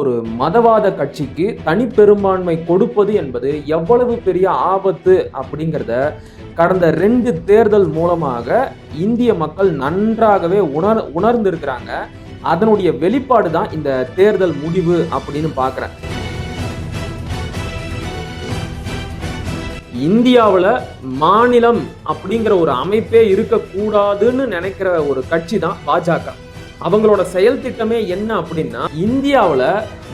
ஒரு மதவாத கட்சிக்கு தனிப்பெரும்பான்மை கொடுப்பது என்பது எவ்வளவு பெரிய ஆபத்து அப்படிங்கிறத கடந்த ரெண்டு தேர்தல் மூலமாக இந்திய மக்கள் நன்றாகவே உணர் உணர்ந்திருக்கிறாங்க. அதனுடைய வெளிப்பாடு தான் இந்த தேர்தல் முடிவு அப்படின்னு பார்க்குறேன். இந்தியாவில் மாநிலம் அப்படிங்கிற ஒரு அமைப்பே இருக்கக்கூடாதுன்னு நினைக்கிற ஒரு கட்சி தான் பாஜக. அவங்களோட செயல் திட்டமே என்ன அப்படின்னா இந்தியாவில்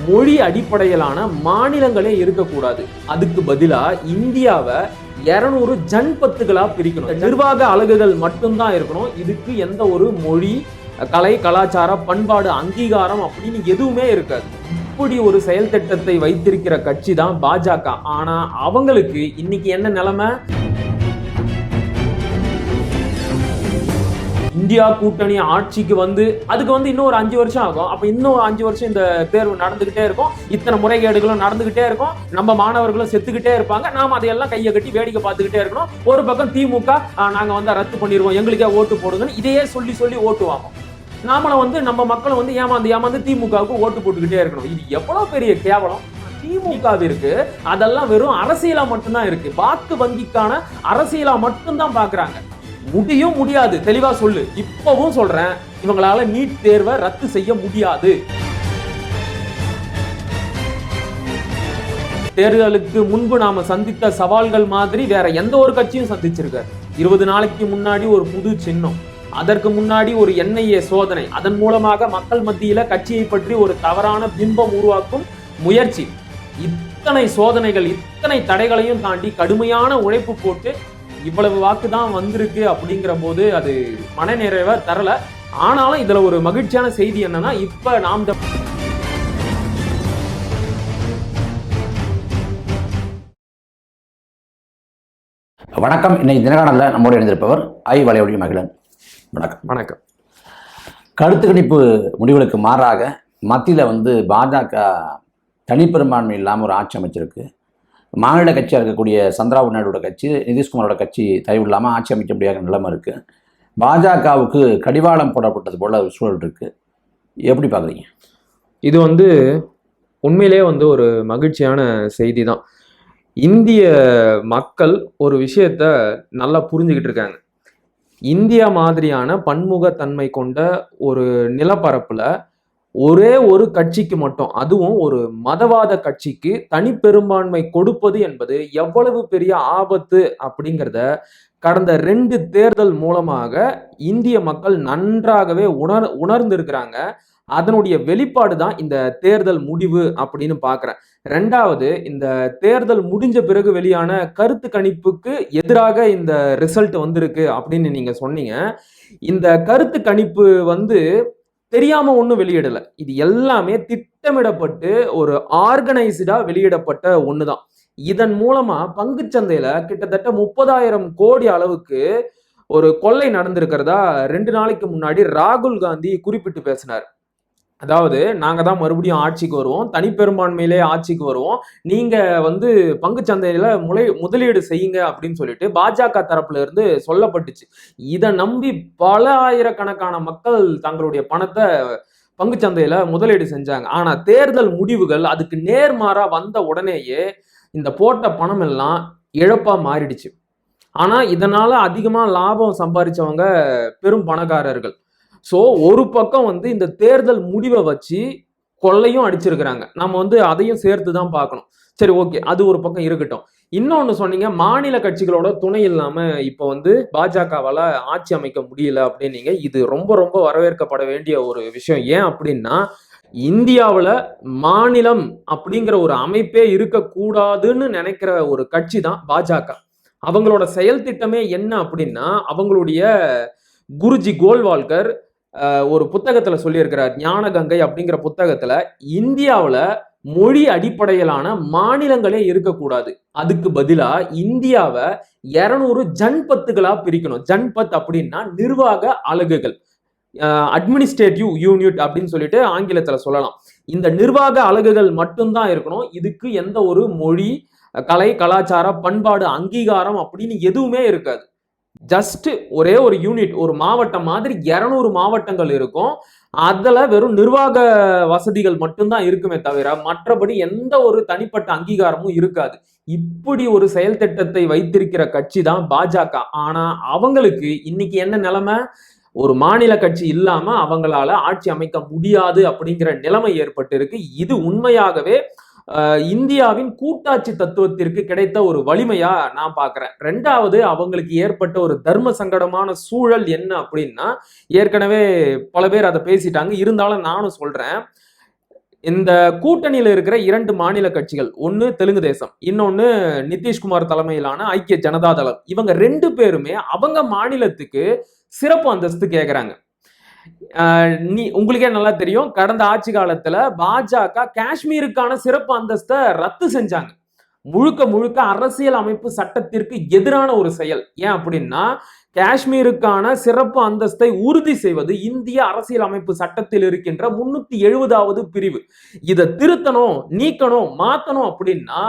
மொழி அடிப்படையிலான மாநிலங்களே இருக்கக்கூடாது. அதுக்கு பதிலா இந்தியாவை இருநூறு ஜன்பத்துகளாக பிரிக்கணும். நிர்வாக அலகுகள் மட்டும்தான் இருக்கணும். இதுக்கு எந்த ஒரு மொழி கலை கலாச்சார பண்பாடு அங்கீகாரம் அப்படின்னு எதுவுமே இருக்காது. இப்படி ஒரு செயல் திட்டத்தை வைத்திருக்கிற கட்சி தான் பாஜக. ஆனா அவங்களுக்கு இன்னைக்கு என்ன நிலைமை? இந்தியா கூட்டணி ஆட்சிக்கு வந்து அதுக்கு வந்து இன்னும் ஒரு அஞ்சு வருஷம் ஆகும். அப்ப இன்னும் ஒரு அஞ்சு வருஷம் இந்த தேர்வு நடந்துகிட்டே இருக்கும். இத்தனை முறைகேடுகளும் நடந்துகிட்டே இருக்கும். நம்ம மாணவர்களும் செத்துக்கிட்டே இருப்பாங்க. நாம அதையெல்லாம் கையை கட்டி வேடிக்கை பார்த்துக்கிட்டே இருக்கணும். ஒரு பக்கம் திமுக நாங்கள் நாங்க வந்து ரத்து பண்ணிடுவோம். எங்களுக்கே ஓட்டு போடுங்கன்னு இதையே சொல்லி சொல்லி ஓட்டு வாங்கும் நாமளும் வந்து நம்ம மக்களும் வந்து ஏமாந்து ஏமாந்து திமுகவுக்கு ஓட்டு போட்டுக்கிட்டே இருக்கணும். இது எவ்வளவு பெரிய கேவலம். திமுகவிற்கு அதெல்லாம் வெறும் அரசியலா மட்டும்தான் இருக்கு. வாக்கு வங்கிக்கான அரசியலா மட்டும்தான் பாக்குறாங்க. முடியும் முடியாது. தெளிவா சொல்லு. இப்பவும் சொல்றேன். இவங்களால நீட் தேர்வை ரத்து செய்ய முடியாது. தேர்தலுக்கு முன்பு நாம சந்தித்த சவால்கள் மாதிரி வேற எந்த ஒரு கட்சியும் சந்திச்சிருக்காரு. இருபது நாளைக்கு முன்னாடி ஒரு புது சின்னம். அதற்கு முன்னாடி ஒரு என்ஐஏ சோதனை. அதன் மூலமாக மக்கள் மத்தியில கட்சியை பற்றி ஒரு தவறான பிம்பம் உருவாக்கும் முயற்சி. இத்தனை சோதனைகள் இத்தனை தடைகளையும் தாண்டி கடுமையான உழைப்பு போட்டு இவ்வளவு வாக்கு தான் வந்திருக்கு அப்படிங்கிற போது அது மனநிறைவை தரல. ஆனாலும் இதுல ஒரு மகிழ்ச்சியான செய்தி என்னன்னா இப்ப நாம் வணக்கம். இன்னைக்கு தினகாணலில் நம்மோடு இணைந்திருப்பவர் ஐ வலையொலி மகிழன். வணக்கம். வணக்கம். கருத்து கணிப்பு முடிவுகளுக்கு மாறாக மத்தியில் வந்து பாஜக தனிப்பெரும்பான்மை இல்லாமல் ஒரு ஆட்சி அமைச்சிருக்கு. மாநில கட்சியாக இருக்கக்கூடிய சந்திராபு நாயுடோட கட்சி நிதிஷ்குமாரோட கட்சி தயவு இல்லாமல் ஆட்சி அமைக்க முடியாத நிலைமை இருக்குது பாஜகவுக்கு கடிவாளம் போடப்பட்டது போல ஒரு சூழல் இருக்குது எப்படி பார்க்குறீங்க இது வந்து உண்மையிலே வந்து ஒரு மகிழ்ச்சியான செய்தி தான் இந்திய மக்கள் ஒரு விஷயத்த நல்லா புரிஞ்சுக்கிட்டு இருக்காங்க. இந்தியா மாதிரியான பன்முகத்தன்மை கொண்ட ஒரு நிலப்பரப்பில் ஒரே ஒரு கட்சிக்கு மட்டும் அதுவும் ஒரு மதவாத கட்சிக்கு தனிப்பெரும்பான்மை கொடுப்பது என்பது எவ்வளவு பெரிய ஆபத்து அப்படிங்கிறத கடந்த ரெண்டு தேர்தல் மூலமாக இந்திய மக்கள் நன்றாகவே உணர் உணர்ந்திருக்கிறாங்க. அதனுடைய வெளிப்பாடு தான் இந்த தேர்தல் முடிவு அப்படின்னு பார்க்குறேன். ரெண்டாவது இந்த தேர்தல் முடிஞ்ச பிறகு வெளியான கருத்து கணிப்புக்கு எதிராக இந்த ரிசல்ட் வந்திருக்கு அப்படின்னு நீங்க சொன்னீங்க. இந்த கருத்து கணிப்பு வந்து தெரியாம ஒன்றும் வெளியிடல. இது எல்லாமே திட்டமிடப்பட்டு ஒரு ஆர்கனைஸ்டா வெளியிடப்பட்ட ஒன்று தான் இதன் மூலமா பங்குச்சந்தையில கிட்டத்தட்ட முப்பதாயிரம் கோடி அளவுக்கு ஒரு கொள்ளை நடந்திருக்கிறதா ரெண்டு நாளைக்கு முன்னாடி ராகுல் காந்தி குறிப்பிட்டு பேசினார். அதாவது நாங்கள் தான் மறுபடியும் ஆட்சிக்கு வருவோம். தனிப்பெரும்பான்மையிலே ஆட்சிக்கு வருவோம். நீங்கள் வந்து பங்குச்சந்தையில முளை முதலீடு செய்யுங்க அப்படின்னு சொல்லிட்டு பாஜக தரப்புல இருந்து சொல்லப்பட்டுச்சு. இதை நம்பி பல ஆயிரக்கணக்கான மக்கள் தங்களுடைய பணத்தை பங்குச்சந்தையில முதலீடு செஞ்சாங்க. ஆனால் தேர்தல் முடிவுகள் அதுக்கு நேர்மாறாக வந்த உடனேயே இந்த போட்ட பணம் எல்லாம் இழப்பாக மாறிடுச்சு. ஆனால் இதனால் அதிகமாக லாபம் சம்பாதிச்சவங்க பெரும் பணக்காரர்கள். ஸோ ஒரு பக்கம் வந்து இந்த தேர்தல் முடிவை வச்சு கொள்ளையும் அடிச்சிருக்கிறாங்க. நம்ம வந்து அதையும் சேர்த்து தான் பார்க்கணும். சரி ஓகே. அது ஒரு பக்கம் இருக்கட்டும். இன்னொன்று சொன்னீங்க மாநில கட்சிகளோட துணை இல்லாம இப்போ வந்து பாஜகவால ஆட்சி அமைக்க முடியல அப்படின்னீங்க. இது ரொம்ப ரொம்ப வரவேற்கப்பட வேண்டிய ஒரு விஷயம். ஏன் அப்படின்னா இந்தியாவில் மாநிலம் அப்படிங்கிற ஒரு அமைப்பே இருக்கக்கூடாதுன்னு நினைக்கிற ஒரு கட்சி தான் பாஜக. அவங்களோட செயல் திட்டமே என்ன அப்படின்னா அவங்களுடைய குருஜி கோல்வால்கர் ஒரு புத்தகத்துல சொல்லியிருக்கிறார் ஞானகங்கை அப்படிங்கிற புத்தகத்துல இந்தியாவில் மொழி அடிப்படையிலான மாநிலங்களே இருக்கக்கூடாது. அதுக்கு பதிலா இந்தியாவை இருநூறு ஜன்பத்துகளா பிரிக்கணும். ஜன்பத் அப்படின்னா நிர்வாக அலகுகள். அட்மினிஸ்ட்ரேட்டிவ் யூனிட் அப்படின்னு சொல்லிட்டு ஆங்கிலத்துல சொல்லலாம். இந்த நிர்வாக அலகுகள் மட்டும்தான் இருக்கணும். இதுக்கு எந்த ஒரு மொழி கலை கலாச்சார பண்பாடு அங்கீகாரம் அப்படின்னு எதுவுமே இருக்காது. ஜஸ்ட் ஒரே ஒரு யூனிட் ஒரு மாவட்டம் மாதிரி இரநூறு மாவட்டங்கள் இருக்கும். அதில் வெறும் நிர்வாக வசதிகள் மட்டும்தான் இருக்குமே தவிர மற்றபடி எந்த ஒரு தனிப்பட்ட அங்கீகாரமும் இருக்காது. இப்படி ஒரு செயல் திட்டத்தை வைத்திருக்கிற கட்சி தான் பாஜக. ஆனா அவங்களுக்கு இன்னைக்கு என்ன நிலைமை? ஒரு மாநில கட்சி இல்லாம அவங்களால ஆட்சி அமைக்க முடியாது அப்படிங்கிற நிலைமை ஏற்பட்டு இருக்கு இது உண்மையாகவே இந்தியாவின் கூட்டாட்சி தத்துவத்திற்கு கிடைத்த ஒரு வலிமையா நான் பார்க்குறேன். ரெண்டாவது அவங்களுக்கு ஏற்பட்ட ஒரு தர்ம சங்கடமான சூழல் என்ன அப்படின்னா ஏற்கனவே பல பேர் அதை பேசிட்டாங்க. இருந்தாலும் நானும் சொல்றேன். இந்த கூட்டணியில் இருக்கிற இரண்டு மாநில கட்சிகள் ஒன்று தெலுங்கு தேசம் இன்னொன்று நிதிஷ்குமார் தலைமையிலான ஐக்கிய ஜனதா தளம். இவங்க ரெண்டு பேருமே அவங்க மாநிலத்துக்கு சிறப்பு அந்தஸ்து கேட்குறாங்க நீ உங்களுக்கே நல்லா தெரியும். கடந்த ஆட்சி காலத்துல பாஜக காஷ்மீருக்கான சிறப்பு அந்தஸ்தை ரத்து செஞ்சாங்க. முழுக்க முழுக்க அரசியல் அமைப்பு சட்டத்திற்கு எதிரான ஒரு செயல். ஏன் அப்படின்னா காஷ்மீருக்கான சிறப்பு அந்தஸ்தை உறுதி செய்வது இந்திய அரசியல் அமைப்பு சட்டத்தில் இருக்கின்ற முன்னூத்தி எழுபதாவது பிரிவு. இதை திருத்தணும் நீக்கணும் மாத்தணும் அப்படின்னா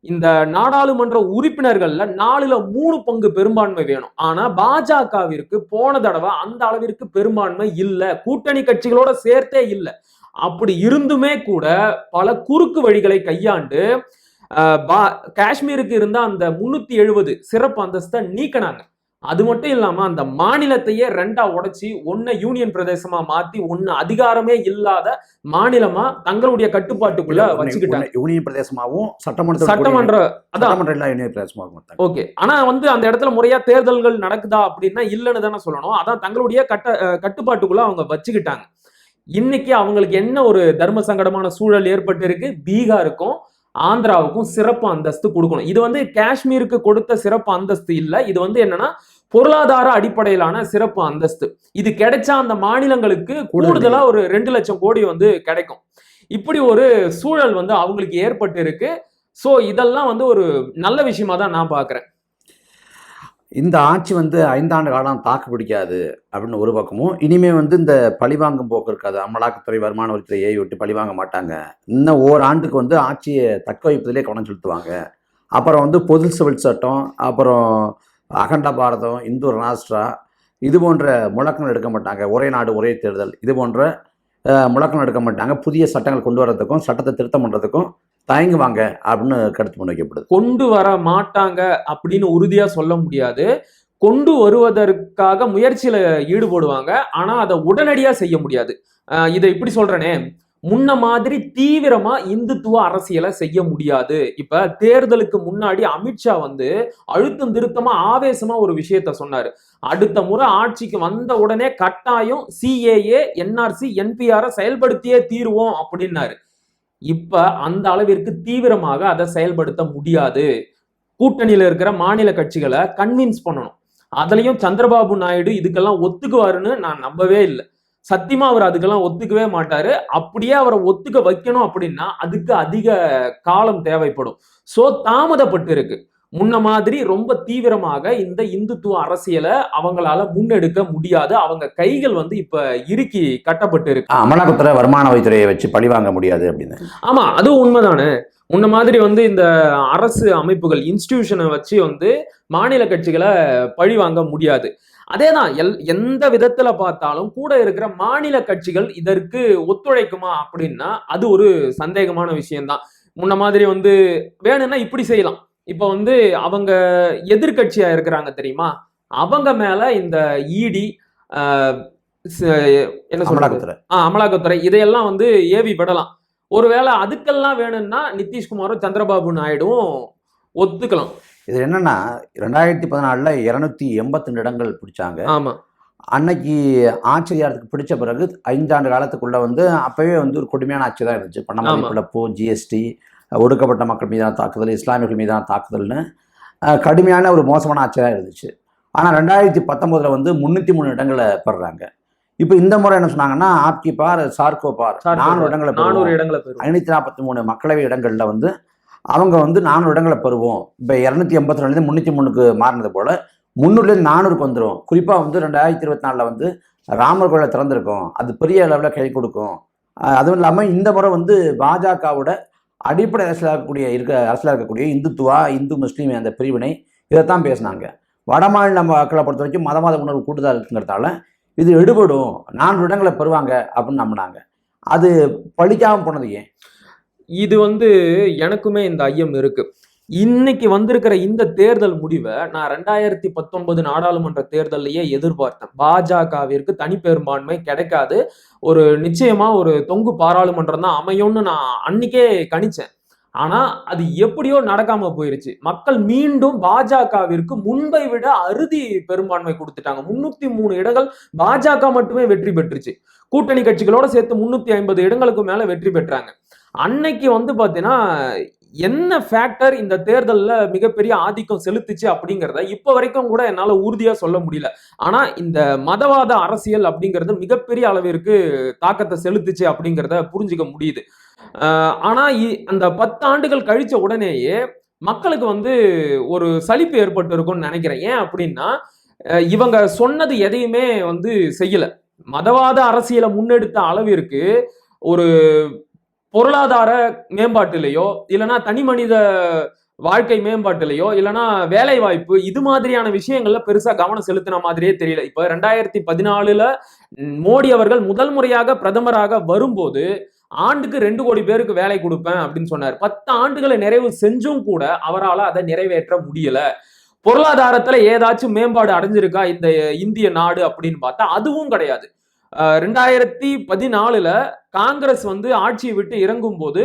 இந்த நாடாளுமன்ற உறுப்பினர்கள்ல நாலுல மூணு பங்கு பெரும்பான்மை வேணும். ஆனா பாஜகவிற்கு போன தடவை அந்த அளவிற்கு பெரும்பான்மை இல்லை. கூட்டணி கட்சிகளோட சேர்த்தே இல்லை. அப்படி இருந்துமே கூட பல குறுக்கு வழிகளை கையாண்டு பா- காஷ்மீருக்கு இருந்த அந்த முன்னூத்தி எழுபது சிறப்பு அந்தஸ்தை நீக்கினாங்க. அது மட்டும் இல்லாம அந்த மாநிலத்தையே ரெண்டா உடைச்சி ஒன்ன யூனியன் பிரதேசமா மாத்தி ஒன்னு அதிகாரமே இல்லாத மாநிலமா தங்களுடைய கட்டுப்பாட்டுக்குள்ள வச்சுக்கிட்டாங்க. யூனியன் பிரதேசமாகவும் சட்டமன்ற சட்டமன்ற சட்டமன்ற யூனியன் பிரதேசமாகவும். ஓகே. ஆனா வந்து அந்த இடத்துல முறையா தேர்தல்கள் நடக்குதா அப்படின்னா இல்லைன்னு தானே சொல்லணும். அதான் தங்களுடைய கட்ட கட்டுப்பாட்டுக்குள்ள அவங்க வச்சுக்கிட்டாங்க. இன்னைக்கு அவங்களுக்கு என்ன ஒரு தர்ம சங்கடமான சூழல் ஏற்பட்டு இருக்கு பீகாருக்கும் ஆந்திராவுக்கும் சிறப்பு அந்தஸ்து கொடுக்கணும். இது வந்து காஷ்மீருக்கு கொடுத்த சிறப்பு அந்தஸ்து இல்ல. இது வந்து என்னன்னா பொருளாதார அடிப்படையிலான சிறப்பு அந்தஸ்து. இது கிடைச்சா அந்த மாநிலங்களுக்கு கூடுதலா ஒரு ரெண்டு லட்சம் கோடி வந்து கிடைக்கும். இப்படி ஒரு சூழல் வந்து அவங்களுக்கு ஏற்பட்டு இருக்கு சோ இதெல்லாம் வந்து ஒரு நல்ல விஷயமா தான் நான் பாக்குறேன். இந்த ஆட்சி வந்து ஐந்தாண்டு காலம் தாக்கு பிடிக்காது அப்படின்னு ஒரு பக்கமும் இனிமே வந்து இந்த பழிவாங்கும் போக்கு இருக்காது. அமலாக்கத்துறை வருமான வரித்துறையை விட்டு பழிவாங்க மாட்டாங்க. இன்னும் ஓராண்டுக்கு வந்து ஆட்சியை தக்க வைப்பதிலே கவனம் செலுத்துவாங்க. அப்புறம் வந்து பொது சிவில் சட்டம் அப்புறம் அகண்ட பாரதம் இந்து ராஷ்டிரா இது போன்ற முழக்கங்கள் எடுக்க மாட்டாங்க. ஒரே நாடு ஒரே தேர்தல். இது போன்ற அஹ், முழக்கங்கள் எடுக்க மாட்டாங்க. புதிய சட்டங்கள் கொண்டு வரதுக்கும் சட்டத்தை திருத்தம் பண்ணுறதுக்கும் தயங்குவாங்க அப்படின்னு கருத்து முன்வைக்கப்படுது. கொண்டு வர மாட்டாங்க அப்படின்னு உறுதியா சொல்ல முடியாது. கொண்டு வருவதற்காக முயற்சியில ஈடுபடுவாங்க. ஆனா அதை உடனடியா செய்ய முடியாது. இதை இப்படி சொல்றேனே. முன்ன மாதிரி தீவிரமா இந்துத்துவ அரசியலை செய்ய முடியாது. இப்ப தேர்தலுக்கு முன்னாடி அமித்ஷா வந்து அழுத்தம் திருத்தமா ஆவேசமா ஒரு விஷயத்த சொன்னாரு. அடுத்த முறை ஆட்சிக்கு வந்த உடனே கட்டாயம் சிஏஏ என்ஆர்சி என்பிஆரை செயல்படுத்தியே தீருவோம் அப்படின்னாரு. இப்ப அந்த அளவிற்கு தீவிரமாக அதை செயல்படுத்த முடியாது. கூட்டணியில இருக்கிற மாநில கட்சிகளை கன்வின்ஸ் பண்ணணும். அதுலயும் சந்திரபாபு நாயுடு இதுக்கெல்லாம் ஒத்துக்குவாருன்னு நான் நம்பவே இல்லை. சத்தியமா அவர் அதுக்கெல்லாம் ஒத்துக்கவே மாட்டாரு. அப்படியே அவரை ஒத்துக்க வைக்கணும் அப்படின்னா அதுக்கு அதிக காலம் தேவைப்படும். சோ தாமதப்பட்டு இருக்கு முன்ன மாதிரி ரொம்ப தீவிரமாக இந்த இந்துத்துவ அரசியலை அவங்களால முன்னெடுக்க முடியாது. அவங்க கைகள் வந்து இப்ப இறுக்கி கட்டப்பட்டு இருக்கு அமலாக்கத்துறை வருமான வரித்துறையை வச்சு பழிவாங்க முடியாது அப்படின்னு. ஆமா அதுவும் உண்மைதானே. முன்ன மாதிரி வந்து இந்த அரசு அமைப்புகள் இன்ஸ்டிடியூஷனை வச்சு வந்து மாநில கட்சிகளை பழி வாங்க முடியாது. அதேதான் எல் எந்த விதத்துல பார்த்தாலும் கூட இருக்கிற மாநில கட்சிகள் இதற்கு ஒத்துழைக்குமா அப்படின்னா அது ஒரு சந்தேகமான விஷயம்தான். முன்ன மாதிரி வந்து வேணும்னா இப்படி செய்யலாம். இப்ப வந்து அவங்க எதிர்க்கட்சியா இருக்கிறாங்க தெரியுமா? அவங்க மேல இந்த இடி என்ன சொல்றது? அமலாக்கத்துறை. இதையெல்லாம் வந்து ஏவி விடலாம். ஒருவேளை அதுக்கெல்லாம் வேணும்னா நிதிஷ்குமாரும் சந்திரபாபு நாயுடுவும் ஒத்துக்கலாம். இது என்னன்னா ரெண்டாயிரத்தி பதினாலில் இரநூத்தி எண்பத்தி இடங்கள் பிடிச்சாங்க. ஆமா. அன்னைக்கு ஆட்சியாரத்துக்கு பிடிச்ச பிறகு ஐந்தாண்டு காலத்துக்குள்ள வந்து அப்பவே வந்து ஒரு கொடுமையான ஆட்சி தான் இருந்துச்சு. பணமதிப்பு ஆமா. இழப்பு ஜிஎஸ்டி ஒடுக்கப்பட்ட மக்கள் மீதான தாக்குதல் இஸ்லாமியர்கள் மீதான தாக்குதல்னு கடுமையான ஒரு மோசமான ஆட்சி தான் இருந்துச்சு. ஆனால் ரெண்டாயிரத்தி பத்தொம்போதில் வந்து முந்நூற்றி மூணு இடங்களை பெறுறாங்க. இப்போ இந்த முறை என்ன சொன்னாங்கன்னா ஆப்கி பார் சார்கோ பார் நானூறு இடங்களை நானூறு இடங்களை ஐநூற்றி நாற்பத்தி மூணு மக்களவை இடங்களில் வந்து அவங்க வந்து நானூறு இடங்களை பெறுவோம். இப்போ இரநூத்தி எண்பத்தி ரெண்டுலேருந்து முந்நூற்றி மூணுக்கு மாறினது போல் முந்நூறுலேருந்து நானூறுக்கு வந்துடும் குறிப்பாக வந்து ரெண்டாயிரத்தி இருபத்தி நாலில் வந்து ராமர் கோயிலை திறந்திருக்கும். அது பெரிய அளவில் கை கொடுக்கும். அதுவும் இல்லாமல் இந்த முறை வந்து பாஜகவோட அடிப்படை அரசியலாக இருக்கக்கூடிய இருக்க அரசியலாக இருக்கக்கூடிய இந்துத்துவா இந்து முஸ்லீம் அந்த பிரிவினை இதைத்தான் பேசினாங்க. வடமாநில மக்களை பொறுத்த வரைக்கும் மத மத உணர்வு கூடுதலாக இருக்குங்கிறதால இது எடுபடும். நான்கு இடங்களை பெறுவாங்க அப்படின்னு நம்பினாங்க. அது பழிக்காமல் போனது ஏன்? இது வந்து எனக்குமே இந்த ஐயம் இருக்குது இன்னைக்கு வந்திருக்கிற இந்த தேர்தல் முடிவை நான் ரெண்டாயிரத்தி பத்தொன்பது நாடாளுமன்ற தேர்தலையே எதிர்பார்த்தேன். பாஜகவிற்கு தனிப்பெரும்பான்மை கிடைக்காது. ஒரு நிச்சயமா ஒரு தொங்கு பாராளுமன்றம் தான் அமையும்னு நான் அன்னைக்கே கணிச்சேன். ஆனா அது எப்படியோ நடக்காம போயிருச்சு. மக்கள் மீண்டும் பாஜகவிற்கு முன்பை விட அறுதி பெரும்பான்மை கொடுத்துட்டாங்க. முன்னூத்தி மூணு இடங்கள் பாஜக மட்டுமே வெற்றி பெற்றுச்சு. கூட்டணி கட்சிகளோட சேர்த்து முன்னூத்தி ஐம்பது இடங்களுக்கு மேல வெற்றி பெற்றாங்க. அன்னைக்கு வந்து பாத்தீங்கன்னா என்ன ஃபேக்டர் இந்த தேர்தலில் மிகப்பெரிய ஆதிக்கம் செலுத்துச்சு அப்படிங்கிறத இப்போ வரைக்கும் கூட என்னால் உறுதியாக சொல்ல முடியல. ஆனால் இந்த மதவாத அரசியல் அப்படிங்கிறது மிகப்பெரிய அளவிற்கு தாக்கத்தை செலுத்துச்சு அப்படிங்கிறத புரிஞ்சுக்க முடியுது. ஆனால் இ- அந்த பத்து ஆண்டுகள் கழிச்ச உடனேயே மக்களுக்கு வந்து ஒரு சலிப்பு ஏற்பட்டு இருக்கும்னு நினைக்கிறேன். ஏன் அப்படின்னா இவங்க சொன்னது எதையுமே வந்து செய்யலை. மதவாத அரசியலை முன்னெடுத்த அளவிற்கு ஒரு பொருளாதார மேம்பாட்டிலேயோ இல்லைன்னா தனி மனித வாழ்க்கை மேம்பாட்டிலேயோ இல்லைன்னா வேலை வாய்ப்பு இது மாதிரியான விஷயங்கள்ல பெருசா கவனம் செலுத்தின மாதிரியே தெரியல. இப்ப ரெண்டாயிரத்தி பதினாலுல மோடி அவர்கள் முதல் முறையாக பிரதமராக வரும்போது ஆண்டுக்கு ரெண்டு கோடி பேருக்கு வேலை கொடுப்பேன் அப்படின்னு சொன்னார். பத்து ஆண்டுகளை நிறைவு செஞ்சும் கூட அவரால் அதை நிறைவேற்ற முடியல. பொருளாதாரத்துல ஏதாச்சும் மேம்பாடு அடைஞ்சிருக்கா இந்த இந்திய நாடு அப்படின்னு பார்த்தா அதுவும் கிடையாது. ரெண்டாயிரத்தி பதினாலுல காங்கிரஸ் வந்து ஆட்சியை விட்டு இறங்கும் போது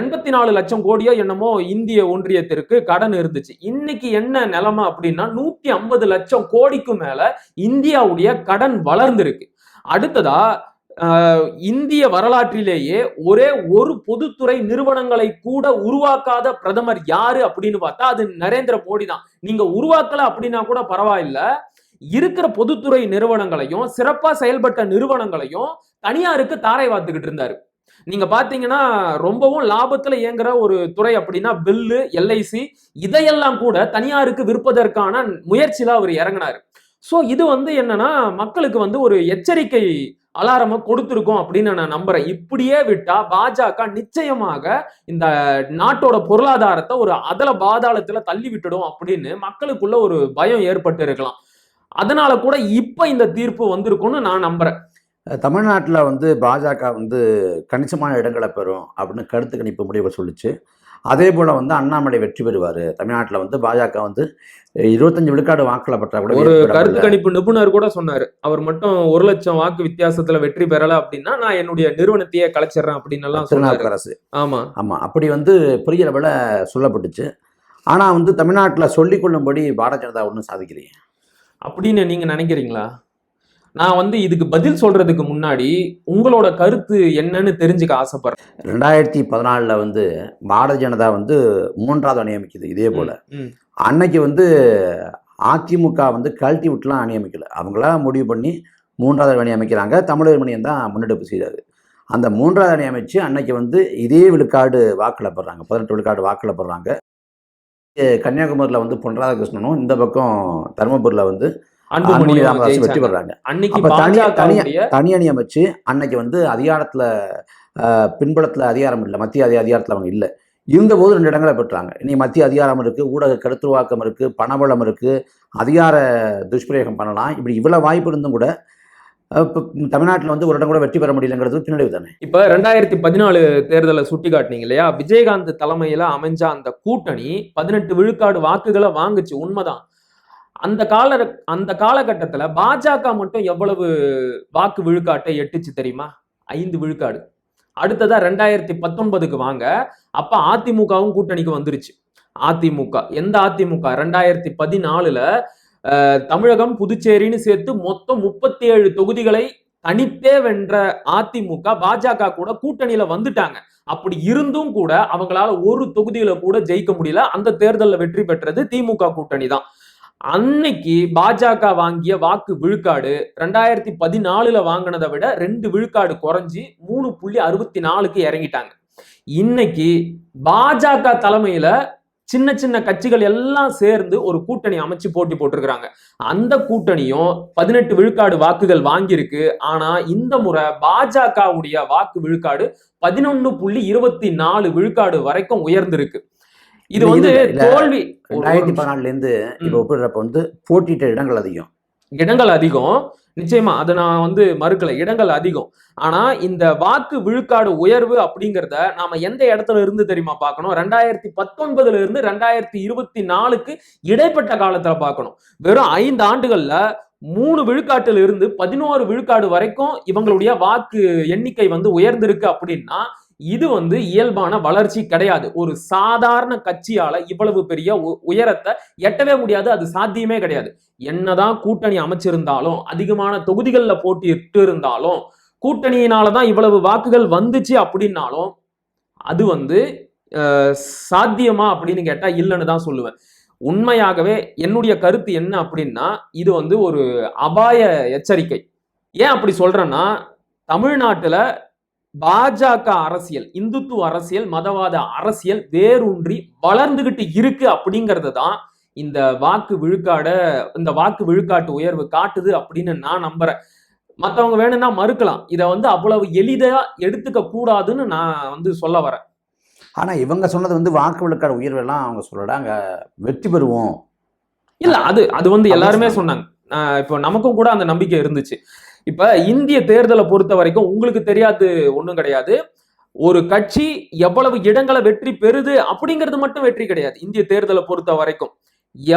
எண்பத்தி நாலு லட்சம் கோடியோ என்னமோ இந்திய ஒன்றியத்திற்கு கடன் இருந்துச்சு. இன்னைக்கு என்ன நிலைமை அப்படின்னா நூத்தி ஐம்பது லட்சம் கோடிக்கு மேல இந்தியாவுடைய கடன் வளர்ந்திருக்கு. அடுத்ததா இந்திய வரலாற்றிலேயே ஒரே ஒரு பொதுத்துறை நிறுவனங்களை கூட உருவாக்காத பிரதமர் யாரு அப்படின்னு பார்த்தா அது நரேந்திர மோடி தான். நீங்க உருவாக்கல அப்படின்னா கூட பரவாயில்ல. இருக்கிற பொதுத்துறை நிறுவனங்களையும் சிறப்பாக செயல்பட்ட நிறுவனங்களையும் தனியாருக்கு தாரை வாத்துக்கிட்டு இருந்தாரு. நீங்க பாத்தீங்கன்னா ரொம்பவும் லாபத்துல இயங்குற ஒரு துறை அப்படின்னா பில்லு எல்ஐசி இதையெல்லாம் கூட தனியாருக்கு விற்பதற்கான முயற்சியில அவர் இறங்கினாரு. சோ இது வந்து என்னன்னா மக்களுக்கு வந்து ஒரு எச்சரிக்கை அலாரம கொடுத்துருக்கோம் அப்படின்னு நான் நம்புறேன். இப்படியே விட்டா பாஜக நிச்சயமாக இந்த நாட்டோட பொருளாதாரத்தை ஒரு அதல பாதாளத்துல தள்ளி விட்டுடும் அப்படின்னு மக்களுக்குள்ள ஒரு பயம் ஏற்பட்டு இருக்கலாம். அதனால கூட இப்ப இந்த தீர்ப்பு வந்திருக்கும்னு நான் நம்புறேன். தமிழ்நாட்டில் வந்து பாஜக வந்து கணிசமான இடங்களை பெறும் அப்படின்னு கருத்து கணிப்பு முடிவை சொல்லிச்சு. அதே போல் வந்து அண்ணாமலை வெற்றி பெறுவார். தமிழ்நாட்டில் வந்து பாஜக வந்து இருபத்தஞ்சு விழுக்காடு வாக்கில் பெற்றா கூட ஒரு கருத்து. கணிப்பு நிபுணர் கூட சொன்னாரு. அவர் மட்டும் ஒரு லட்சம் வாக்கு வித்தியாசத்துல வெற்றி பெறல அப்படின்னா நான் என்னுடைய நிறுவனத்தையே கலைச்சிடுறேன் அப்படின்னு எல்லாம் சொன்னாரு. திருநாவுக்கரசு. ஆமா. ஆமாம் அப்படி வந்து பெரிய அளவில் சொல்லப்பட்டுச்சு. ஆனால் வந்து தமிழ்நாட்டில் சொல்லிக்கொள்ளும்படி பாரதிய ஜனதா ஒன்றும் சாதிக்கலையே. அப்படின்னு நீங்க நினைக்கிறீங்களா? நான் வந்து இதுக்கு பதில் சொல்றதுக்கு முன்னாடி உங்களோட கருத்து என்னன்னு தெரிஞ்சுக்க ஆசைப்படுறேன். ரெண்டாயிரத்தி பதினாலில் வந்து பாரதிய ஜனதா வந்து மூன்றாவது நியமிக்குது இதே போல். அன்னைக்கு வந்து அதிமுக வந்து கழட்டி விட்டுலாம் அணியமைக்கல அவங்களா முடிவு பண்ணி மூன்றாவது அணி அமைக்கிறாங்க. தமிழர் மணியன் தான் முன்னெடுப்பு செய்தார் அந்த மூன்றாவது அணி அமைச்சு அன்னைக்கு வந்து இதே விழுக்காடு வாக்கில் பெறாங்க பதினெட்டு விழுக்காடு வாக்கில் பெறாங்க கன்னியாகுமரியில் வந்து பொன் ராதாகிருஷ்ணனும் இந்த பக்கம் தருமபுரியில் வந்து அன்புமணி ராமதாஸ் வெற்றி. பெறாங்க. அன்னைக்கு தனி அணி அமைச்சு அன்னைக்கு வந்து அதிகாரத்தில் பின்புலத்தில் அதிகாரம் இல்லை மத்திய அதி அதிகாரத்தில் அவங்க இல்லை. இருந்தபோது ரெண்டு இடங்களை பெற்றாங்க. இனி மத்திய அதிகாரம் இருக்குது ஊடக கருத்துருவாக்கம் இருக்குது பணபலம் இருக்குது அதிகார துஷ்பிரயோகம் பண்ணலாம். இப்படி இவ்வளோ வாய்ப்பு இருந்தும் கூட தமிழ்நாட்டில் வந்து ஒரு இடம் கூட வெற்றி பெற முடியலங்கிறது பின்னடைவு தானே? இப்போ ரெண்டாயிரத்தி பதினாலு தேர்தலை சுட்டி காட்டினீங்க இல்லையா? விஜயகாந்த் தலைமையில அமைஞ்ச அந்த கூட்டணி பதினெட்டு விழுக்காடு வாக்குகளை வாங்குச்சு உண்மைதான். அந்த கால அந்த காலகட்டத்துல பாஜக மட்டும் எவ்வளவு வாக்கு விழுக்காட்டை எட்டுச்சு தெரியுமா? ஐந்து விழுக்காடு. அடுத்ததா ரெண்டாயிரத்தி பத்தொன்பதுக்கு வாங்க அப்ப அதிமுகவும் கூட்டணிக்கு வந்துருச்சு. அதிமுக. எந்த அதிமுக? ரெண்டாயிரத்தி பதினாலுல தமிழகம் புதுச்சேரின்னு சேர்த்து மொத்தம் முப்பத்தி ஏழு தொகுதிகளை தனித்தே வென்ற அதிமுக பாஜக கூட கூட்டணியில வந்துட்டாங்க. அப்படி இருந்தும் கூட அவங்களால ஒரு தொகுதியில கூட ஜெயிக்க முடியல. அந்த தேர்தலில் வெற்றி பெற்றது திமுக கூட்டணி தான். அன்னைக்கு பாஜக வாங்கிய வாக்கு விழுக்காடு ரெண்டாயிரத்தி பதினாலுல வாங்கினதை விட ரெண்டு விழுக்காடு குறைஞ்சி மூணு புள்ளி அறுபத்தி நாலுக்கு இறங்கிட்டாங்க. இன்னைக்கு பாஜக தலைமையில சின்ன சின்ன கட்சிகள் எல்லாம் சேர்ந்து ஒரு கூட்டணி அமைச்சு போட்டி போட்டிருக்கிறாங்க அந்த கூட்டணியும் பதினெட்டு விழுக்காடு வாக்குகள் வாங்கியிருக்கு ஆனா இந்த முறை பாஜகவுடைய வாக்கு விழுக்காடு பதினொன்னு புள்ளி இருபத்தி நாலு விழுக்காடு வரைக்கும் உயர்ந்திருக்கு இது வந்து. தோல்வி ரெண்டாயிரத்தி நிமிஷம். பதினாலுலேருந்து ம். இப்போ ஒப்பிடுறப்ப வந்து போட்டியிட்ட இடங்கள் அதிகம் இடங்கள் அதிகம். நிச்சயமா அதை நான் வந்து மறுக்கல. இடங்கள் அதிகம். ஆனா இந்த வாக்கு விழுக்காடு உயர்வு அப்படிங்கிறத நாம எந்த இடத்துல இருந்து தெரியுமா பார்க்கணும்? ரெண்டாயிரத்தி பத்தொன்பதுல இருந்து ரெண்டாயிரத்தி இருபத்தி நாலுக்கு இடைப்பட்ட காலத்துல பார்க்கணும். வெறும் ஐந்து ஆண்டுகள்ல மூணு விழுக்காட்டுல இருந்து பதினோரு விழுக்காடு வரைக்கும் இவங்களுடைய வாக்கு எண்ணிக்கை வந்து உயர்ந்திருக்கு அப்படின்னா இது வந்து இயல்பான வளர்ச்சி கிடையாது. ஒரு சாதாரண கட்சியால இவ்வளவு பெரிய உ- உயரத்தை எட்டவே முடியாது. அது சாத்தியமே கிடையாது. என்னதான் கூட்டணி அமைச்சிருந்தாலும் அதிகமான தொகுதிகளில் போட்டியிட்டு இருந்தாலும் கூட்டணியினால தான் இவ்வளவு வாக்குகள் வந்துச்சு அப்படின்னாலும் அது வந்து சாத்தியமா அப்படின்னு கேட்டா இல்லைன்னு தான் சொல்லுவேன். உண்மையாகவே என்னுடைய கருத்து என்ன அப்படின்னா இது வந்து ஒரு அபாய எச்சரிக்கை. ஏன் அப்படி சொல்றேன்னா தமிழ்நாட்டுல பாஜக அரசியல் இந்துத்துவ அரசியல் மதவாத அரசியல் வேரூன்றி வளர்ந்துகிட்டு இருக்கு அப்படிங்கிறது தான் இந்த வாக்கு விழுக்காட இந்த வாக்கு விழுக்காட்டு உயர்வு காட்டுது அப்படின்னு நான் நம்புறேன். மத்தவங்க வேணும்னா மறுக்கலாம். இதை வந்து அவ்வளவு எளிதா எடுத்துக்க கூடாதுன்னு நான் வந்து சொல்ல வரேன். ஆனா இவங்க சொன்னது வந்து வாக்கு விழுக்காடு உயர்வெல்லாம் அவங்க சொல்லல அங்க வெற்றி பெறுவோம். இல்ல அது அது வந்து எல்லாருமே சொன்னாங்க. இப்போ நமக்கும் கூட அந்த நம்பிக்கை இருந்துச்சு. இப்ப இந்திய தேர்தலை பொறுத்த வரைக்கும் உங்களுக்கு தெரியாது ஒண்ணும் கிடையாது. ஒரு கட்சி எவ்வளவு இடங்களை வெற்றி பெறுது அப்படிங்கிறது மட்டும் வெற்றி கிடையாது இந்திய தேர்தலை பொறுத்த வரைக்கும்.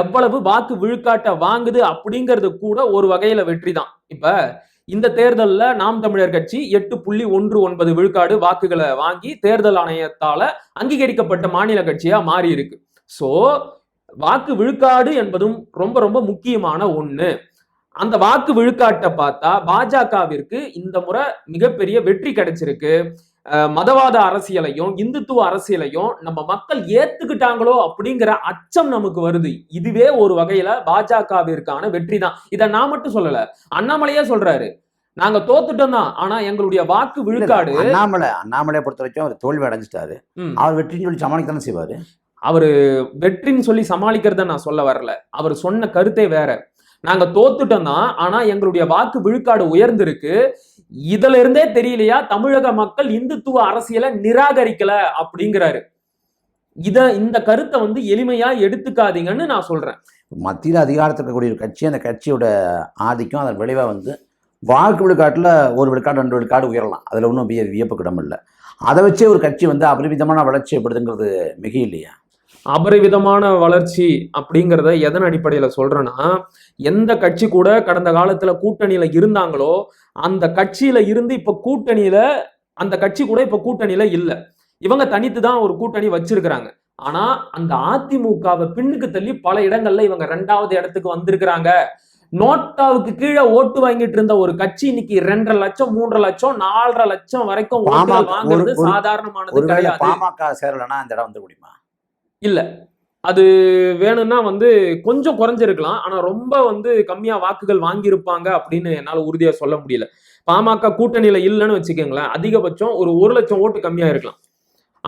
எவ்வளவு வாக்கு விழுக்காட்டை வாங்குது அப்படிங்கிறது கூட ஒரு வகையில வெற்றி தான். இப்ப இந்த தேர்தல்ல நாம் தமிழர் கட்சி எட்டு புள்ளி ஒன்று ஒன்பது விழுக்காடு வாக்குகளை வாங்கி தேர்தல் ஆணையத்தால அங்கீகரிக்கப்பட்ட மாநில கட்சியா மாறி இருக்கு சோ வாக்கு விழுக்காடு என்பதும் ரொம்ப ரொம்ப முக்கியமான ஒண்ணு. அந்த வாக்கு விழுக்காட்டை பார்த்தா பாஜகவிற்கு இந்த முறை மிகப்பெரிய வெற்றி கிடைச்சிருக்கு. மதவாத அரசியலையும் இந்துத்துவ அரசியலையும் நம்ம மக்கள் ஏத்துக்கிட்டாங்களோ அப்படிங்கிற அச்சம் நமக்கு வருது. இதுவே ஒரு வகையில பாஜகவிற்கான வெற்றி தான் இதை நான் மட்டும் சொல்லல. அண்ணாமலையே சொல்றாரு. நாங்க தோத்துட்டோம் தான் ஆனா எங்களுடைய வாக்கு விழுக்காடு அண்ணாமலை அண்ணாமலையை பொறுத்த வரைக்கும் அவர் தோல்வி அடைஞ்சிட்டாரு. அவர் வெற்றின்னு சொல்லி சமாளிக்க செய்வாரு? அவரு வெற்றின்னு சொல்லி சமாளிக்கிறத நான் சொல்ல வரல. அவர் சொன்ன கருத்தே வேற. நாங்க தோத்துட்டோம் தான் ஆனா எங்களுடைய வாக்கு விழுக்காடு உயர்ந்திருக்கு. இதுல இருந்தே தெரியலையா? தமிழக மக்கள் இந்துத்துவ அரசியலை நிராகரிக்கல அப்படிங்கிறாரு. இத இந்த கருத்தை வந்து எளிமையா எடுத்துக்காதீங்கன்னு நான் சொல்றேன். மத்தியில் அதிகாரத்தில் இருக்கக்கூடிய ஒரு கட்சி அந்த கட்சியோட ஆதிக்கம் அதன் விளைவாக வந்து வாக்கு விழுக்காட்டில் ஒரு விழுக்காடு ரெண்டு விழுக்காடு உயரலாம். அதில் ஒன்றும் விய வியப்புக்கிடம் இல்லை. அதை வச்சே ஒரு கட்சி வந்து அபரிமிதமான வளர்ச்சி ஏற்படுதுங்கிறது மிக இல்லையா அபரிவிதமான வளர்ச்சி அப்படிங்கிறத எதன் அடிப்படையில சொல்றேன்னா எந்த கட்சி கூட கடந்த காலத்துல கூட்டணியில இருந்தாங்களோ அந்த கட்சியில இருந்து இப்ப கூட்டணியில அந்த கட்சி கூட இப்ப கூட்டணியில இல்ல. இவங்க தனித்து தான் ஒரு கூட்டணி வச்சிருக்கிறாங்க. ஆனா அந்த அதிமுகவை பின்னுக்கு தள்ளி பல இடங்கள்ல இவங்க ரெண்டாவது இடத்துக்கு வந்திருக்கிறாங்க. நோட்டாவுக்கு கீழே ஓட்டு வாங்கிட்டு இருந்த ஒரு கட்சி இன்னைக்கு ரெண்டரை லட்சம் மூன்றரை லட்சம் நாலரை லட்சம் வரைக்கும் வாங்குறது சாதாரணமானது கிடையாது. பாமக சேரலைன்னா அந்த இடம் வந்து முடியுமா அது வேணும்னா வந்து கொஞ்சம் குறைஞ்சிருக்கலாம். ஆனால் ரொம்ப வந்து கம்மியாக வாக்குகள் வாங்கியிருப்பாங்க அப்படின்னு என்னால் உறுதியாக சொல்ல முடியல. பாமக கூட்டணியில் இல்லைன்னு வச்சுக்கோங்களேன். அதிகபட்சம் ஒரு ஒரு லட்சம் ஓட்டு கம்மியாக இருக்கலாம்.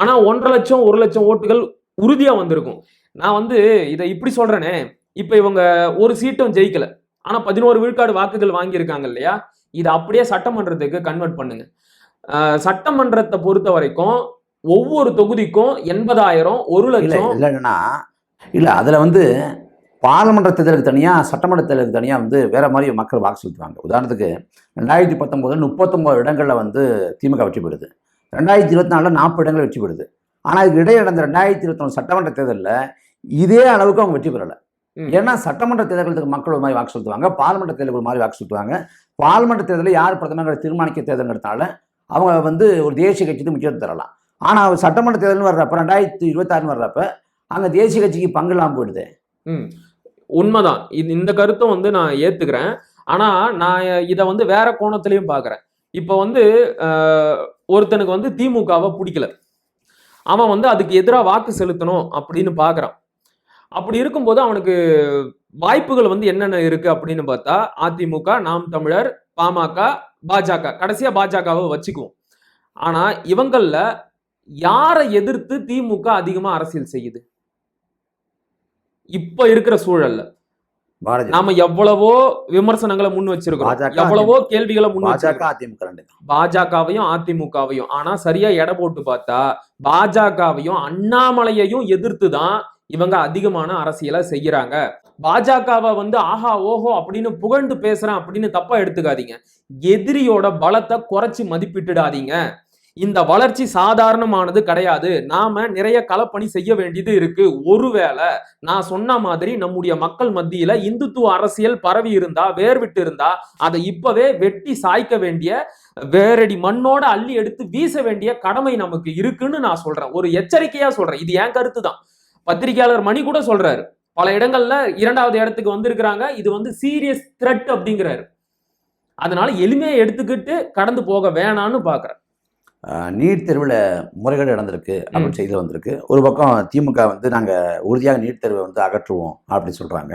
ஆனால் ஒன்றரை லட்சம் ஒரு லட்சம் ஓட்டுகள் உறுதியாக வந்திருக்கும். நான் வந்து இதை இப்படி சொல்கிறேனே இப்போ இவங்க ஒரு சீட்டும் ஜெயிக்கல. ஆனால் பதினோரு விழுக்காடு வாக்குகள் வாங்கியிருக்காங்க இல்லையா? இதை அப்படியே சட்டமன்றத்துக்கு கன்வெர்ட் பண்ணுங்க. சட்டமன்றத்தை பொறுத்த வரைக்கும் ஒவ்வொரு தொகுதிக்கும் எண்பதாயிரம் ஒரு லட்சம். இல்லை என்னன்னா இல்லை அதில் வந்து பாராளுமன்ற தேர்தலுக்கு தனியாக சட்டமன்ற தேர்தலுக்கு தனியாக வந்து வேற மாதிரி மக்கள் வாக்கு செலுத்துவாங்க. உதாரணத்துக்கு ரெண்டாயிரத்தி பத்தொம்போது முப்பத்தொம்போது இடங்களில் வந்து திமுக வெற்றி பெறுது. ரெண்டாயிரத்தி இருபத்தி நாலில் நாற்பது இடங்கள் வெற்றி பெறுது. ஆனால் இதுக்கு இடையே நடந்த ரெண்டாயிரத்தி இருபத்தொன்று சட்டமன்ற தேர்தலில் இதே அளவுக்கு அவங்க வெற்றி பெறலை. ஏன்னா சட்டமன்ற தேர்தலுக்கு மக்கள் ஒரு மாதிரி வாக்கு செலுத்துவாங்க பாராளுமன்ற தேர்தலுக்கு ஒரு மாதிரி வாக்கு செலுத்துவாங்க. பாராளுமன்ற தேர்தலில் யார் பிரதமர் தீர்மானிக்க தேர்தல்ங்கிறதுனால அவங்க வந்து ஒரு தேசிய கட்சிக்கு முக்கியத்துவம் தரலாம். ஆனால் சட்டமன்ற தேர்தல்னு வர்றப்ப ரெண்டாயிரத்தி இருபத்தாறுன்னு வர்றப்ப அங்கே தேசிய கட்சிக்கு பங்குலாம் போயிடுது. ம். உண்மைதான். இது இந்த கருத்தும் வந்து நான் ஏத்துக்கிறேன். ஆனால் நான் இதை வந்து வேற கோணத்திலையும் பார்க்குறேன் இப்போ வந்து ஒருத்தனுக்கு வந்து திமுகவை பிடிக்கல. அவன் வந்து அதுக்கு எதிராக வாக்கு செலுத்தணும் அப்படின்னு பார்க்குறான் அப்படி இருக்கும்போது அவனுக்கு வாய்ப்புகள் வந்து என்னென்ன இருக்கு அப்படின்னு பார்த்தா அதிமுக நாம் தமிழர் பாமக பாஜக. கடைசியாக பாஜகவை வச்சுக்குவோம். ஆனால் இவங்களில் யாரை எதிர்த்து திமுக அதிகமா அரசியல் செய்யுது? இப்ப இருக்கிற சூழல்ல. நாம எவ்வளவோ விமர்சனங்களை முன் வச்சிருக்கோம் எவ்வளவோ கேள்விகளை முன் அதிமுக பாஜகவையும் அதிமுகவையும். ஆனா சரியா எடை போட்டு பார்த்தா பாஜகவையும் அண்ணாமலையையும் எதிர்த்து தான் இவங்க அதிகமான அரசியலை செய்யறாங்க. பாஜகவை வந்து ஆஹா ஓஹோ அப்படின்னு புகழ்ந்து பேசுறேன் அப்படின்னு தப்பா எடுத்துக்காதீங்க. எதிரியோட பலத்தை குறைச்சி மதிப்பிட்டுடாதீங்க. இந்த வளர்ச்சி சாதாரணமானது கிடையாது. நாம நிறைய களப்பணி செய்ய வேண்டியது இருக்கு. ஒருவேளை நான் சொன்ன மாதிரி நம்முடைய மக்கள் மத்தியில இந்துத்துவ அரசியல் பரவி இருந்தா வேர்விட்டு இருந்தா அதை இப்பவே வெட்டி சாய்க்க வேண்டிய வேரடி மண்ணோட அள்ளி எடுத்து வீச வேண்டிய கடமை நமக்கு இருக்குன்னு நான் சொல்றேன். ஒரு எச்சரிக்கையா சொல்றேன். இது என் கருத்து தான். பத்திரிகையாளர் மணி கூட சொல்றாரு. பல இடங்கள்ல இரண்டாவது இடத்துக்கு வந்திருக்கிறாங்க. இது வந்து சீரியஸ் த்ரெட் அப்படிங்கிறாரு. அதனால எளிமையை எடுத்துக்கிட்டு கடந்து போக வேணான்னு பாக்குறேன். நீட் தேர்வில் முறைகேடு நடந்திருக்கு அப்படின்னு செய்தி வந்திருக்கு. ஒரு பக்கம் திமுக வந்து நாங்கள் உறுதியாக நீட் தேர்வை வந்து அகற்றுவோம் அப்படின்னு சொல்கிறாங்க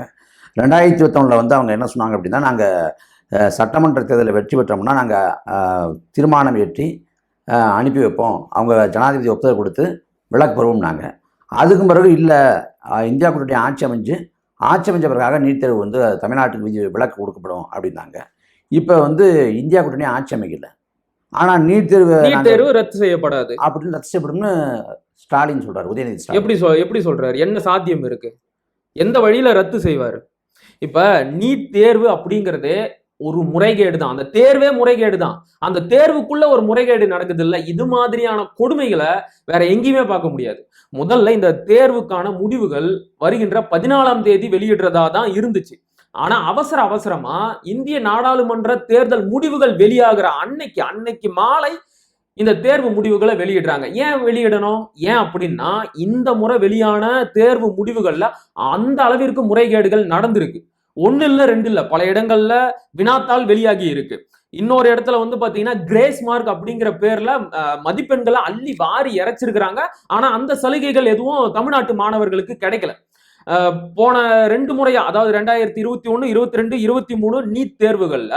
ரெண்டாயிரத்தி இருபத்தொன்னில் வந்து அவங்க என்ன சொன்னாங்க அப்படின்னா நாங்கள் சட்டமன்ற தேர்தலில் வெற்றி பெற்றோம்னா நாங்கள் தீர்மானம் ஏற்றி அனுப்பி வைப்போம். அவங்க ஜனாதிபதி ஒப்புதல் கொடுத்து விலக்கு பெறுவோம்னாங்க. அதுக்கும் பிறகு இல்லை இந்தியா கூட்டணி ஆட்சி அமைஞ்சு ஆட்சி அமைஞ்ச பிறகாக நீட் தேர்வு வந்து தமிழ்நாட்டுக்கு விதி விலக்கு கொடுக்கப்படும் அப்படின்னாங்க. இப்போ வந்து இந்தியா கூட்டணி ஆட்சி அமைக்கல. ஆனால் நீட் தேர்வு நீட் தேர்வு ரத்து செய்யப்படாது. அப்படின்னு ரத்து செய்யப்படும்னு ஸ்டாலின் சொல்றாரு உதயநிதி எப்படி சொல் எப்படி சொல்றாரு? என்ன சாத்தியம் இருக்கு? எந்த வழியில ரத்து செய்வாரு? இப்ப நீட் தேர்வு அப்படிங்கறதே ஒரு முறைகேடு தான். அந்த தேர்வே முறைகேடு தான். அந்த தேர்வுக்குள்ள ஒரு முறைகேடு நடக்குது இல்ல இது மாதிரியான கொடுமைகளை வேற எங்கேயுமே பார்க்க முடியாது. முதல்ல இந்த தேர்வுக்கான முடிவுகள் வருகின்ற பதினாலாம் தேதி வெளியிடுறதா தான் இருந்துச்சு. ஆனா அவசர அவசரமா இந்திய நாடாளுமன்ற தேர்தல் முடிவுகள் வெளியாகிற அன்னைக்கு அன்னைக்கு மாலை இந்த தேர்வு முடிவுகளை வெளியிடுறாங்க. ஏன் வெளியிடணும்? ஏன் அப்படின்னா இந்த முறை வெளியான தேர்வு முடிவுகள்ல அந்த அளவிற்கு முறைகேடுகள் நடந்திருக்கு. ஒண்ணு இல்ல ரெண்டு இல்ல பல இடங்கள்ல வினாத்தாள் வெளியாகி இருக்கு. இன்னொரு இடத்துல வந்து பாத்தீங்கன்னா கிரேஸ் மார்க் அப்படிங்கிற பேர்ல மதிப்பெண்களை அள்ளி வாரி இறைச்சிருக்கிறாங்க. ஆனா அந்த சலுகைகள் எதுவும் தமிழ்நாட்டு மாணவர்களுக்கு கிடைக்கல. போன ரெண்டு முறையா அதாவது ரெண்டாயிரத்தி இருபத்தி ஒன்னு இருபத்தி ரெண்டு இருபத்தி மூணு நீட் தேர்வுகள்ல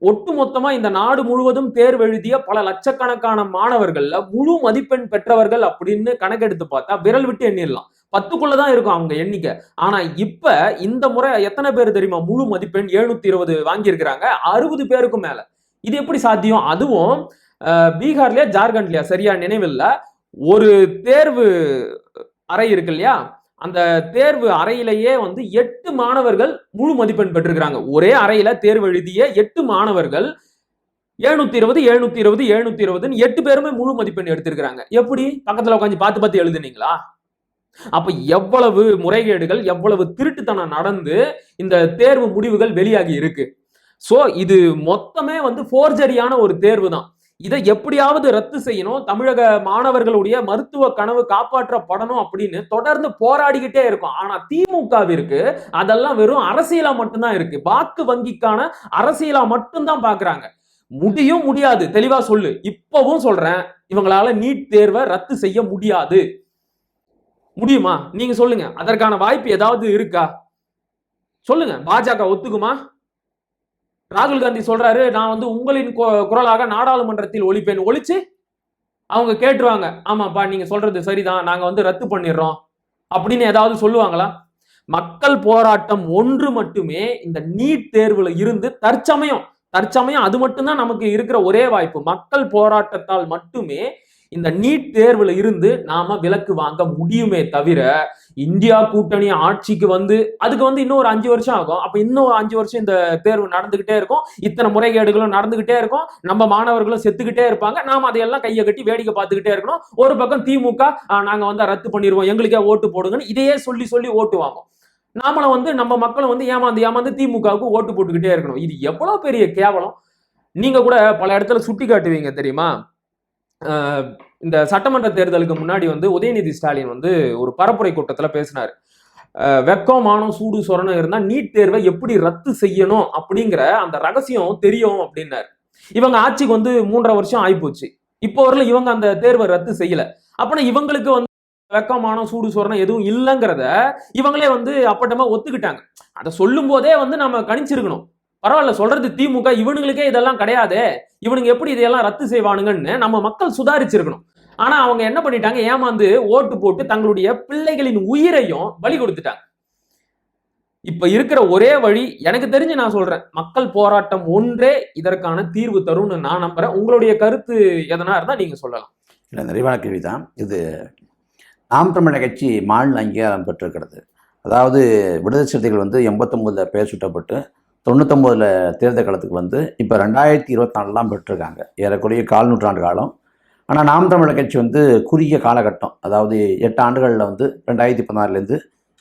ஒட்டு ஒட்டுமொத்தமா இந்த நாடு முழுவதும் தேர்வு எழுதிய பல லட்சக்கணக்கான மாணவர்கள்ல முழு மதிப்பெண் பெற்றவர்கள் அப்படின்னு கணக்கெடுத்து பார்த்தா விரல் விட்டு எண்ணிடலாம் பத்துக்குள்ளதான் இருக்கும் அவங்க எண்ணிக்கை. ஆனா இப்ப இந்த முறை எத்தனை பேர் தெரியுமா? முழு மதிப்பெண் எழுநூத்தி இருபது வாங்கியிருக்கிறாங்க அறுபது பேருக்கும் மேல. இது எப்படி சாத்தியம்? அதுவும் பீகார்லயா ஜார்க்கண்ட்லயா? சரியா நினைவில்ல. ஒரு தேர்வு அறை இருக்கு இல்லையா? அந்த தேர்வு அறையிலேயே வந்து எட்டு மாணவர்கள் முழு மதிப்பெண் பெற்றிருக்கிறாங்க. ஒரே அறையில தேர்வு எழுதிய எட்டு மாணவர்கள் எழுநூத்தி இருபது எழுநூத்தி இருபது எழுநூத்தி இருபதுன்னு எட்டு பேருமே முழு மதிப்பெண் எடுத்திருக்கிறாங்க. எப்படி? பக்கத்துல உட்காந்து பார்த்து பார்த்து எழுதுனீங்களா? அப்ப எவ்வளவு முறைகேடுகள் எவ்வளவு திருட்டுத்தனம் நடந்து இந்த தேர்வு முடிவுகள் வெளியாகி இருக்கு. சோ இது மொத்தமே வந்து ஃபோர்ஜரியான ஒரு தேர்வு தான் இதை எப்படியாவது ரத்து செய்யணும். தமிழக மாணவர்களுடைய மருத்துவ கனவு காப்பாற்றப்படணும் அப்படின்னு தொடர்ந்து போராடிக்கிட்டே இருக்கும். ஆனா திமுகவிற்கு அதெல்லாம் வெறும் அரசியலா மட்டும்தான் இருக்கு. வாக்கு வங்கிக்கான அரசியலா மட்டும்தான் பாக்குறாங்க. முடியும் முடியாது. தெளிவா சொல்லு. இப்பவும் சொல்றேன். இவங்களால நீட் தேர்வை ரத்து செய்ய முடியாது. முடியுமா? நீங்க சொல்லுங்க. அதற்கான வாய்ப்பு ஏதாவது இருக்கா? சொல்லுங்க. பாஜக ஒத்துக்குமா? ராகுல் காந்தி சொல்றாரு நான் வந்து உங்களின் கு- குரலாக நாடாளுமன்றத்தில் ஒழிப்பேன். ஒழிச்சு அவங்க கேட்டுருவாங்க. ஆமாப்பா நீங்க சொல்றது சரிதான். நாங்க வந்து ரத்து பண்ணிடுறோம். அப்படின்னு ஏதாவது சொல்லுவாங்களா? மக்கள் போராட்டம் ஒன்று மட்டுமே இந்த நீட் தேர்வுல இருந்து தற்சமயம் தற்சமயம் அது மட்டும்தான் நமக்கு இருக்கிற ஒரே வாய்ப்பு. மக்கள் போராட்டத்தால் மட்டுமே இந்த நீட் தேர்வுல இருந்து நாம விலக்கு வாங்க முடியுமே தவிர இந்தியா கூட்டணி ஆட்சிக்கு வந்து அதுக்கு வந்து இன்னும் ஒரு அஞ்சு வருஷம் ஆகும். அப்ப இன்னும் அஞ்சு வருஷம் இந்த தேர்வு நடந்துகிட்டே இருக்கும். இத்தனை முறைகேடுகளும் நடந்துகிட்டே இருக்கும். நம்ம மாணவர்களும் செத்துக்கிட்டே இருப்பாங்க. நாம அதையெல்லாம் கையை கட்டி வேடிக்கை பார்த்துக்கிட்டே இருக்கணும். ஒரு பக்கம் திமுக நாங்கள் நாங்க வந்து ரத்து பண்ணிடுவோம். எங்களுக்கே ஓட்டு போடுங்கன்னு இதையே சொல்லி சொல்லி ஓட்டு வாங்கும். நாமளும் வந்து நம்ம மக்களும் வந்து ஏமாந்து ஏமாந்து திமுகவுக்கு ஓட்டு போட்டுக்கிட்டே இருக்கணும். இது எவ்வளவு பெரிய கேவலம்? நீங்க கூட பல இடத்துல சுட்டி காட்டுவீங்க தெரியுமா இந்த சட்டமன்ற தேர்தலுக்கு முன்னாடி வந்து உதயநிதி ஸ்டாலின் வந்து ஒரு பரப்புரை கூட்டத்தில் பேசினார். வெக்கம் மானம் சூடு சொரணம் இருந்தால் நீட் தேர்வை எப்படி ரத்து செய்யணும் அப்படிங்கிற அந்த ரகசியம் தெரியும் அப்படின்னாரு. இவங்க ஆட்சிக்கு வந்து மூன்றரை வருஷம் ஆயிப்போச்சு. இப்போ வரல இவங்க அந்த தேர்வை ரத்து செய்யல. அப்பனா இவங்களுக்கு வந்து வெக்கம் மானம் சூடு சொரணம் எதுவும் இல்லைங்கிறத இவங்களே வந்து அப்பட்டமா ஒத்துக்கிட்டாங்க. அதை சொல்லும் போதே வந்து நம்ம கணிச்சிருக்கணும். பரவாயில்ல சொல்றது திமுக இவனுங்களுக்கே இதெல்லாம் கிடையாது. இவனுங்க எப்படி இதையெல்லாம் ரத்து செய்வானுங்கன்னு நம்ம மக்கள் சுதாரிச்சிருக்கணும். ஆனா அவங்க என்ன பண்ணிட்டாங்க? ஏமாந்து ஓட்டு போட்டு தங்களுடைய பிள்ளைகளின் உயிரையும் பலி கொடுத்துட்டாங்க. இப்ப இருக்கிற ஒரே வழி எனக்கு தெரிஞ்சு நான் சொல்றேன் மக்கள் போராட்டம் ஒன்றே இதற்கான தீர்வு தரும்னு நான் நம்புறேன். உங்களுடைய கருத்து எதனா இருந்தா நீங்க சொல்லலாம். இல்லை நிறைவான கேள்வி தான் இது நாம் தமிழக கட்சி மாநில அங்கீகாரம் பெற்றிருக்கிறது. அதாவது விடுதலை சிறுத்தைகள் வந்து எண்பத்தொம்போதில் பெயர் சுட்டப்பட்டு தொண்ணூத்தொம்போதில் தேர்தல் காலத்துக்கு வந்து இப்போ ரெண்டாயிரத்தி இருபத்தி நாலுலாம் பெற்றிருக்காங்க. ஏறக்குறைய கால் நூற்றாண்டு காலம். ஆனால் நாம் தமிழர் கட்சி வந்து குறுகிய காலகட்டம். அதாவது எட்டு ஆண்டுகளில் வந்து ரெண்டாயிரத்தி பதினாறுலேருந்து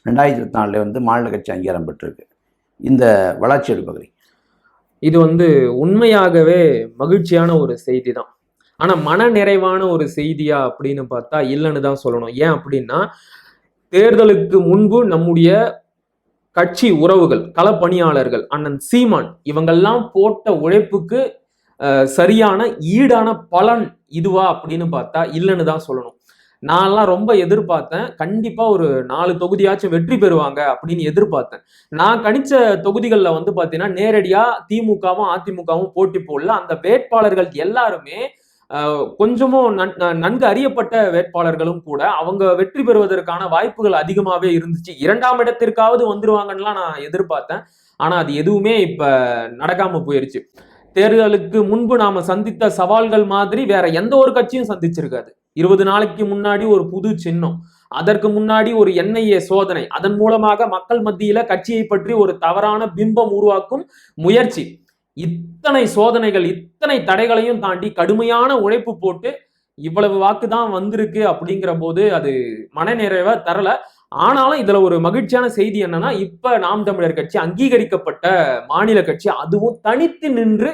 ரெண்டாயிரத்தி இருபத்தி நாலுல வந்து மாநில கட்சி அங்கீகாரம் பெற்றிருக்கு. இந்த வளர்ச்சி எடுப்பகுதி இது வந்து உண்மையாகவே மகிழ்ச்சியான ஒரு செய்தி தான் ஆனால் மன நிறைவான ஒரு செய்தியா அப்படின்னு பார்த்தா இல்லைன்னு தான் சொல்லணும். ஏன் அப்படின்னா தேர்தலுக்கு முன்பு நம்முடைய கட்சி உறவுகள் களப்பணியாளர்கள் அண்ணன் சீமான் இவங்கெல்லாம் போட்ட உழைப்புக்கு சரியான ஈடான பலன் இதுவா அப்படின்னு பார்த்தா இல்லைன்னு தான் சொல்லணும். நான்லாம் ரொம்ப எதிர்பார்த்தேன். கண்டிப்பா ஒரு நாலு தொகுதியாச்சும் வெற்றி பெறுவாங்க அப்படின்னு எதிர்பார்த்தேன். நான் கணிச்ச தொகுதிகளில் வந்து பார்த்தீங்கன்னா நேரடியா திமுகவும் அதிமுகவும் போட்டி போடல. அந்த வேட்பாளர்கள் எல்லாருமே கொஞ்சமும் நன்- நன்கு அறியப்பட்ட வேட்பாளர்களும் கூட அவங்க வெற்றி பெறுவதற்கான வாய்ப்புகள் அதிகமாகவே இருந்துச்சு. இரண்டாம் இடத்திற்காவது வந்துருவாங்கன்னுலாம் நான் எதிர்பார்த்தேன். ஆனா அது எதுவுமே இப்ப நடக்காம போயிருச்சு. தேர்தலுக்கு முன்பு நாம சந்தித்த சவால்கள் மாதிரி வேற எந்த ஒரு கட்சியும் சந்திச்சிருக்காது. இருபது நாளைக்கு முன்னாடி ஒரு புது சின்னம் அதற்கு முன்னாடி ஒரு என்ஐஏ சோதனை அதன் மூலமாக மக்கள் மத்தியில கட்சியை பற்றி ஒரு தவறான பிம்பம் உருவாக்கும் முயற்சி. இத்தனை சோதனைகள் இத்தனை தடைகளையும் தாண்டி கடுமையான உழைப்பு போட்டு இவ்வளவு வாக்கு தான் வந்திருக்கு அப்படிங்கிற போது அது மனநிறைவை தரல. ஆனாலும் இதுல ஒரு மகிழ்ச்சியான செய்தி என்னன்னா இப்ப நாம் தமிழர் கட்சி அங்கீகரிக்கப்பட்ட மாநில கட்சி அதுவும் தனித்து நின்று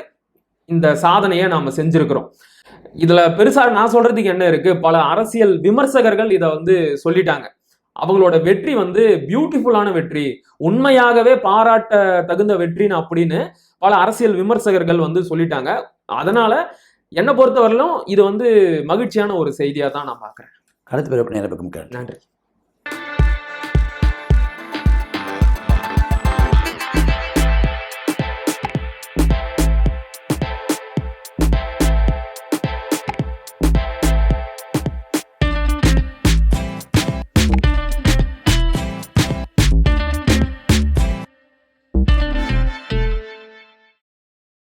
இந்த சாதனையை நாம செஞ்சிருக்கிறோம். இதுல பெருசா நான் சொல்றதுக்கு என்ன இருக்கு? பல அரசியல் விமர்சகர்கள் இதை வந்து சொல்லிட்டாங்க. அவங்களோட வெற்றி வந்து பியூட்டிஃபுல்லான வெற்றி உண்மையாகவே பாராட்ட தகுந்த வெற்றின்னு அப்படின்னு பல அரசியல் விமர்சகர்கள் வந்து சொல்லிட்டாங்க. அதனால என்னை பொறுத்தவரையிலும் இது வந்து மகிழ்ச்சியான ஒரு செய்தியா தான் நான் பார்க்கறேன். கருத்து பிறப்பு நேரம் நன்றி.